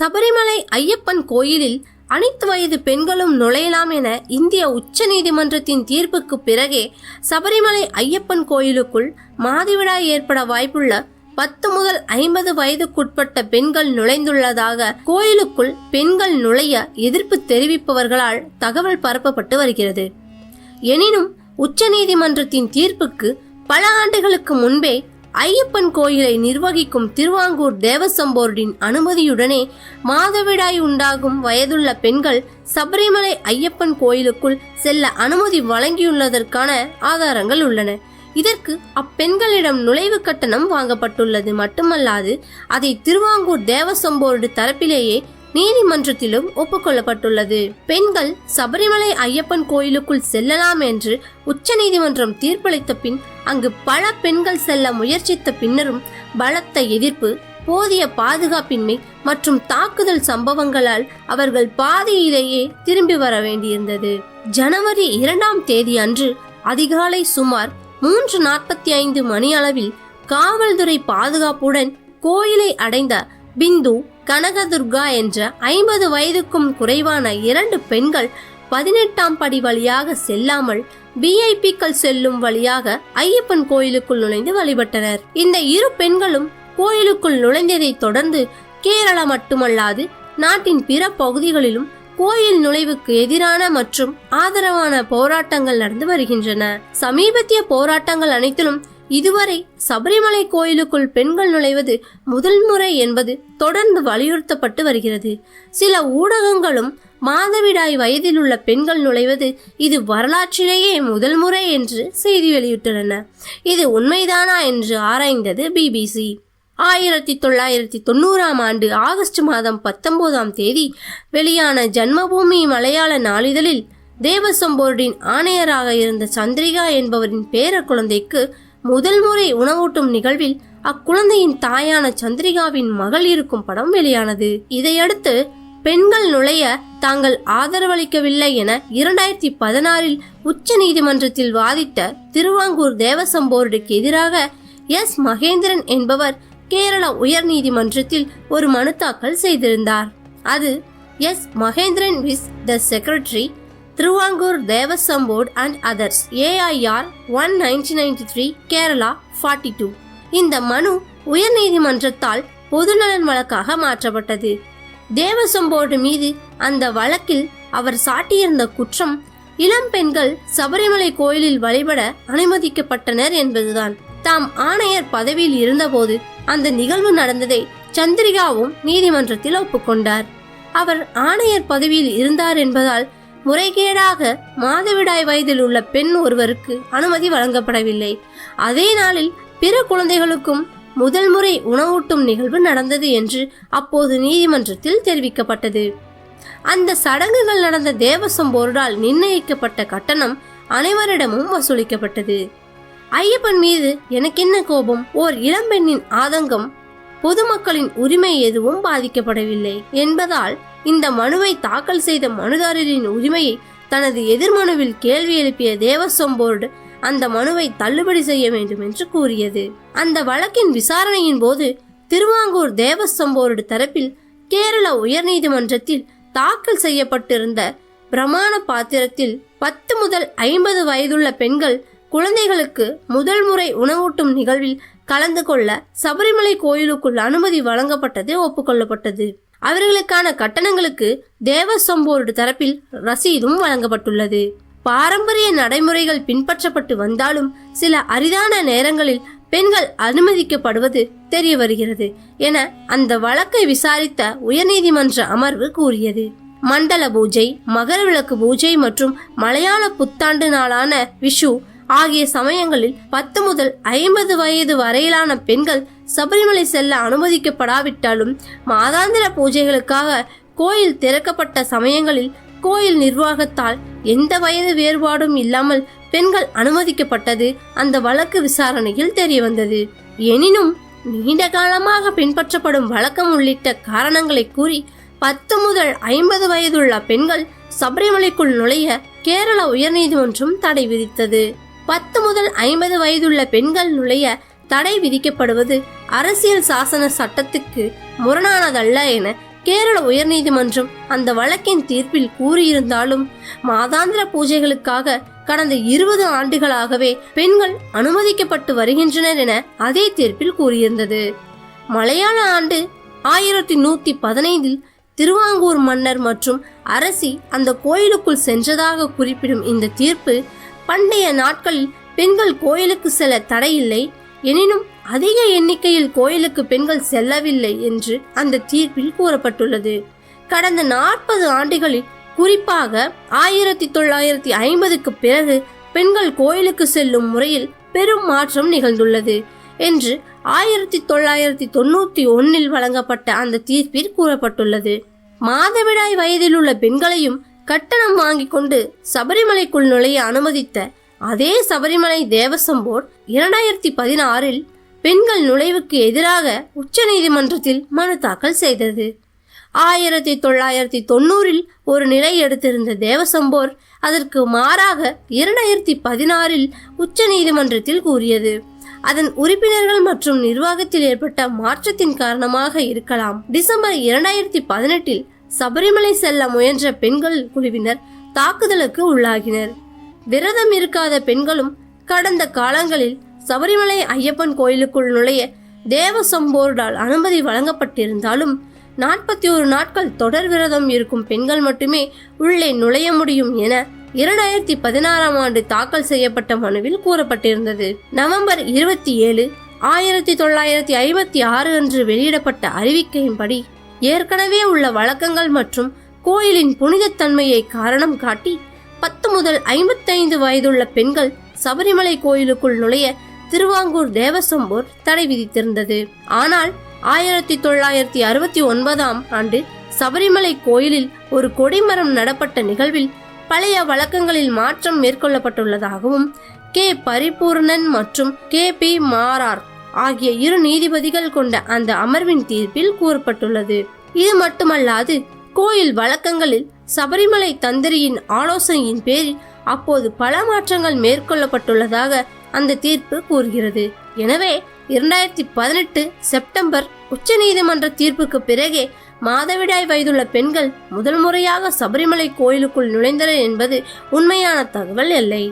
சபரிமலை ஐயப்பன் கோயிலில் அனைத்து வயது பெண்களும் நுழையலாம் என இந்திய உச்சநீதிமன்றத்தின் தீர்ப்புக்கு பிறகே சபரிமலை ஐயப்பன் கோயிலுக்குள் மாதவிடாய் ஏற்பட வாய்ப்புள்ள பத்து முதல் ஐம்பது வயதுக்குட்பட்ட பெண்கள் நுழைந்துள்ளதாக கோயிலுக்குள் பெண்கள் நுழைய எதிர்ப்பு தெரிவிப்பவர்களால் தகவல் பரப்பப்பட்டு வருகிறது. எனினும் உச்சநீதிமன்றத்தின் தீர்ப்புக்கு பல ஆண்டுகளுக்கு முன்பே ஐயப்பன் கோயிலை நிர்வகிக்கும் திருவாங்கூர் தேவசம் போர்டின் அனுமதியுடனே மாதவிடாய் உண்டாகும் வயதுள்ள பெண்கள் சபரிமலை ஐயப்பன் கோயிலுக்குள் செல்ல அனுமதி வழங்கியுள்ளதற்கான ஆதாரங்கள் உள்ளன. இதற்கு அப்பெண்களிடம் நுழைவு கட்டணம் வாங்கப்பட்டுள்ளது மட்டுமல்லாது அதை திருவாங்கூர் தேவசம் போர்டு தரப்பிலேயே நீதிமன்றத்திலும் ஒப்புக்கொள்ளப்பட்டுள்ளது. பெண்கள் சபரிமலை ஐயப்பன் கோயிலுக்குள் செல்லலாம் என்று உச்சநீதிமன்றம் தீர்ப்பளித்த பின் அங்கு பல பெண்கள் செல்ல முயற்சித்த பின்னரும் பலத்த எதிர்ப்பு போதிய பாதுகாப்பின்மை மற்றும் தாக்குதல் சம்பவங்களால் அவர்கள் பாதியிலேயே திரும்பி வர வேண்டியிருந்தது. ஜனவரி இரண்டாம் தேதி அன்று அதிகாலை சுமார் மூன்று நாற்பத்தி ஐந்து மணி அளவில் காவல்துறை பாதுகாப்புடன் கோயிலை அடைந்த பிந்து கனகதுர்கா என்ற ஐம்பது வயதுக்கும் குறைவான இரண்டு பெண்கள் பதினெட்டாம் படி வழியாக செல்லாமல் விஐபிக்கள் செல்லும் வழியாக ஐயப்பன் கோயிலுக்குள் நுழைந்து வழிபட்டனர். இந்த இரு பெண்களும் கோயிலுக்குள் நுழைந்ததை தொடர்ந்து கேரளா மட்டுமல்லாது நாட்டின் பிற பகுதிகளிலும் கோயில் நுழைவுக்கு எதிரான மற்றும் ஆதரவான போராட்டங்கள் நடந்து வருகின்றன. சமீபத்திய போராட்டங்கள் அனைத்திலும் இதுவரை சபரிமலை கோயிலுக்குள் பெண்கள் நுழைவது முதல் முறை என்பது தொடர்ந்து வலியுறுத்தப்பட்டு வருகிறது. சில ஊடகங்களும் மாதவிடாய் வயதில் உள்ள பெண்கள் நுழைவது இது வரலாற்றிலேயே முதல் முறை என்று செய்தி வெளியிட்டுள்ளன. இது உண்மைதானா என்று ஆராய்ந்தது பிபிசி ஆயிரத்தி தொள்ளாயிரத்தி தொண்ணூறாம் ஆண்டு ஆகஸ்ட் மாதம் பத்தொன்பதாம் தேதி வெளியான ஜன்மபூமி மலையாள நாளிதழில் தேவசம் போர்டின் ஆணையராக இருந்த சந்திரிகா என்பவரின் பேர குழந்தைக்கு முதல் முறை உணவூட்டும் நிகழ்வில் அக்குழந்தையின் தாயான சந்திரிகாவின் மகள் இருக்கும் படம் வெளியானது. இதையடுத்து பெண்கள் நுழைய தாங்கள் ஆதரவளிக்கவில்லை என இரண்டாயிரத்தி பதினாறில் உச்ச நீதிமன்றத்தில் வாதிட்ட திருவாங்கூர் தேவசம் போர்டுக்கு எதிராக எஸ். மகேந்திரன் என்பவர் கேரள உயர் நீதிமன்றத்தில் ஒரு மனு தாக்கல் செய்திருந்தார். அது S. Mahendran vs the secretary Travancore Devaswom board and others AIR one nineteen ninety three Kerala forty two இந்த மனு உயர்நீதிமன்றத்தால் பொதுநலன் வழக்காக மாற்றப்பட்டது. தேவசம் போர்டு மீது அந்த வழக்கில் அவர் சாட்டியிருந்த குற்றம் இளம் பெண்கள் சபரிமலை கோயிலில் வழிபட அனுமதிக்கப்பட்டனர் என்பதுதான். தாம் ஆணையர் பதவியில் இருந்தபோது அந்த நிகழ்வு நடந்ததை சந்திரிகாவும் நீதிமன்றத்தில் ஒப்புக்கொண்டார். அவர் ஆணையர் பதவியில் இருந்தார் என்பதால் முறைகேடாக மாதவிடாய் வயதில் உள்ள பெண் ஒருவருக்கு அனுமதி வழங்கப்படவில்லை. அதே நாளில் பிற குழந்தைகளுக்கும் முதல் முறை உணவூட்டும் நிகழ்வு நடந்தது என்று அப்போது நீதிமன்றத்தில் தெரிவிக்கப்பட்டது. அந்த சடங்குகள் நடந்த தேவசம் போர்டால் நிர்ணயிக்கப்பட்ட கட்டணம் அனைவரிடமும் வசூலிக்கப்பட்டது. ஐயப்பன் மீது எனக்கென்ன கோபம்? ஓர் இளம்பெண்ணின் ஆதங்கம் பொதுமக்களின் உரிமை எதுவும் பாதிக்கப்படவில்லை என்பதால் இந்த மனுவை தாக்கல் செய்த மனுதாரரின் உரிமையை தனது எதிர்மனுவில் கேள்வி எழுப்பிய தேவசம் போர்டு அந்த மனுவை தள்ளுபடி செய்ய வேண்டும் என்று கூறியது. அந்த வழக்கின் விசாரணையின் போது திருவாங்கூர் தேவசம் போர்டு தரப்பில் கேரள உயர்நீதிமன்றத்தில் தாக்கல் செய்யப்பட்டிருந்த பிரமாண பாத்திரத்தில் பத்து முதல் ஐம்பது வயதுள்ள பெண்கள் குழந்தைகளுக்கு முதல் முறை உணவூட்டும் நிகழ்வில் கலந்து கொள்ள சபரிமலை கோயிலுக்குள் அனுமதி வழங்கப்பட்டது ஒப்புக்கொள்ளப்பட்டது. அவர்களுக்கான கட்டணங்களுக்கு தேவசம் போர்டு தரப்பில் ரசீதும் வழங்கப்பட்டுள்ளது. பாரம்பரிய நடைமுறைகள் பின்பற்றப்பட்டு வந்தாலும் சில அரிதான நேரங்களில் பெண்கள் அனுமதிக்கப்படுவது தெரிய வருகிறது என அந்த வழக்கை விசாரித்த உயர்நீதிமன்ற அமர்வு கூறியது. மண்டல பூஜை மகர விளக்கு பூஜை மற்றும் மலையாள புத்தாண்டு நாளான விஷு ஆகிய சமயங்களில் பத்து முதல் ஐம்பது வயது வரையிலான பெண்கள் சபரிமலை செல்ல அனுமதிக்கப்படாவிட்டாலும் மாதாந்திர பூஜைகளுக்காக கோயில் திறக்கப்பட்ட சமயங்களில் கோயில் நிர்வாகத்தால் எந்த வயது வேறுபாடும் இல்லாமல் பெண்கள் அனுமதிக்கப்பட்டது அந்த வழக்கு விசாரணையில் தெரியவந்தது. எனினும் நீண்ட காலமாக பின்பற்றப்படும் வழக்கம் உள்ளிட்ட காரணங்களை கூறி பத்து முதல் ஐம்பது வயதுள்ள பெண்கள் சபரிமலைக்குள் நுழைய கேரள உயர்நீதிமன்றம் தடை விதித்தது. பத்து முதல் ஐம்பது வயதுள்ள பெண்கள் நுழைய தடை விதிக்கப்படுவது அரசியல் சாசன சட்டத்துக்கு முரணானதல்ல என கேரள உயர்நீதிமன்றம் அந்த வழக்கின் தீர்ப்பில் கூறியிருந்தாலும் மாதாந்திர பூஜைகளுக்காக கடந்த இருபது ஆண்டுகளாகவே பெண்கள் அனுமதிக்கப்பட்டு வருகின்றனர் என அதே தீர்ப்பில் கூறியிருந்தது. மலையாள ஆண்டு ஆயிரத்தி நூத்தி பதினைந்தில் திருவாங்கூர் மன்னர் மற்றும் அரசி அந்த கோயிலுக்குள் சென்றதாக குறிப்பிடும் இந்த தீர்ப்பு பண்டைய நாட்களில் பெண்கள் கோயிலுக்கு செல்ல தடையில்லை. எனினும் அதிக எண்ணிக்கையில் கோயிலுக்கு பெண்கள் செல்லவில்லை என்று அந்த தீர்ப்பில் கூறப்பட்டுள்ளது. கடந்த நாற்பது ஆண்டுகளில் குறிப்பாக ஆயிரத்தி தொள்ளாயிரத்தி ஐம்பதுக்கு பிறகு பெண்கள் கோயிலுக்கு செல்லும் முறையில் பெரும் மாற்றம் நிகழ்ந்துள்ளது என்று ஆயிரத்தி தொள்ளாயிரத்தி தொண்ணூத்தி ஒன்னில் வழங்கப்பட்ட அந்த தீர்ப்பில் கூறப்பட்டுள்ளது. மாதவிடாய் வயதில் உள்ள பெண்களையும் கட்டணம் வாங்கிக் கொண்டு சபரிமலைக்குள் நுழைய அனுமதித்த அதே சபரிமலை தேவசம் போர்டு இரண்டாயிரத்தி பதினாறில் பெண்கள் நுழைவுக்கு எதிராக உச்சநீதிமன்றத்தில் மனு தாக்கல் செய்தது. ஆயிரத்தி தொள்ளாயிரத்தி தொண்ணூறில் ஒரு நிலை எடுத்திருந்த தேவசம்போர் அதற்கு மாறாக இரண்டாயிரத்தி பதினாறில் உச்சநீதிமன்றத்தில் கூறியது. அதன் உறுப்பினர்கள் மற்றும் நிர்வாகத்தில் ஏற்பட்ட மாற்றத்தின் காரணமாக இருக்கலாம். டிசம்பர் இரண்டாயிரத்தி பதினெட்டில் சபரிமலை செல்ல முயன்ற பெண்கள் குழுவினர் தாக்குதலுக்கு உள்ளாகினர். விரதம் இருக்காத பெண்களும் கடந்த காலங்களில் சபரிமலை ஐயப்பன் கோயிலுக்குள் நுழைய தேவசம்போர்டால் அனுமதி வழங்கப்பட்டிருந்தாலும் நாற்பத்தி ஒரு நாட்கள் தொடர் விரதம் இருக்கும் பெண்கள் மட்டுமே உள்ளே நுழைய முடியும் என இரண்டாயிரத்தி பதினாறாம் ஆண்டு தாக்கல் செய்யப்பட்ட மனுவில் கூறப்பட்டிருந்தது. நவம்பர் இருபத்தி ஏழு ஆயிரத்தி தொள்ளாயிரத்தி ஐம்பத்தி ஆறு அன்று வெளியிடப்பட்ட அறிவிக்கையின்படி ஏற்கனவே உள்ள வழக்கங்கள் மற்றும் கோயிலின் புனிதத்தன்மையை காரணம் காட்டி பத்து முதல் ஐம்பத்தைந்து வயதுள்ள பெண்கள் சபரிமலை கோயிலுக்குள் நுழைய திருவாங்கூர் தேவசம்போர் தடை விதித்திருந்தது. ஆனால் ஆயிரத்தி தொள்ளாயிரத்தி அறுபத்தி ஒன்பதாம் ஆண்டு சபரிமலை கோயிலில் ஒரு கொடிமரம் நடப்பட்ட நிகழ்வில் பழைய வழக்கங்களில் மாற்றம் மேற்கொள்ளப்பட்டுள்ளதாகவும் கே. பரிபூர்ணன் மற்றும் கே. பி. மாரார் ஆகிய இரு நீதிபதிகள் கொண்ட அந்த அமர்வின் தீர்ப்பில் கூறப்பட்டுள்ளது. இது மட்டுமல்லாது கோயில் வழக்கங்களில் சபரிமலை தந்திரியின் ஆலோசனையின் பேரில் அப்போது பல மாற்றங்கள் மேற்கொள்ளப்பட்டுள்ளதாக அந்த தீர்ப்பு கூறுகிறது. எனவே இரண்டாயிரத்தி பதினெட்டு செப்டம்பர் உச்சநீதிமன்ற தீர்ப்புக்கு பிறகே மாதவிடாய் வயதுள்ள பெண்கள் முதல் முறையாக சபரிமலை கோயிலுக்குள் நுழைந்தனர் என்பது உண்மையான தகவல் இல்லை.